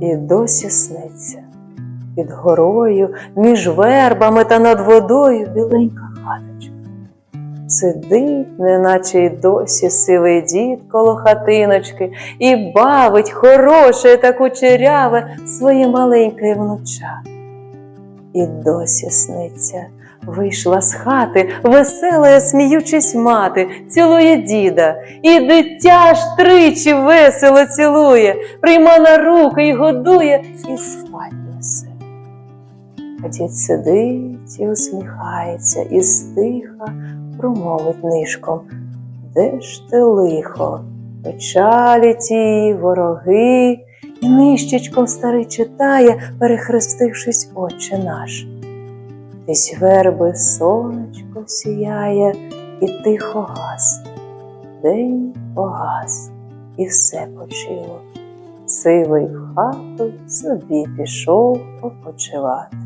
і досі сниться. Під горою, між вербами та над водою біленька хаточка. Сидить, неначе й досі сивий дід коло хатиночки, і бавить хороше та кучеряве своє маленьке внуча. І досі сниться, вийшла з хати, весела, сміючись мати, цілує діда, і дитя ж тричі весело цілує, прийма на руки і годує, і спать несе. А дід сидить і усміхається, і стиха промовить нишком. Де ж ти лихо? Печалі ті, вороги, і нищечком старий читає, перехрестившись, Отче наш. Десь верби сонечко сіяє і тихо гасне. День погас, і все почило. Сивий в хату собі пішов попочивати.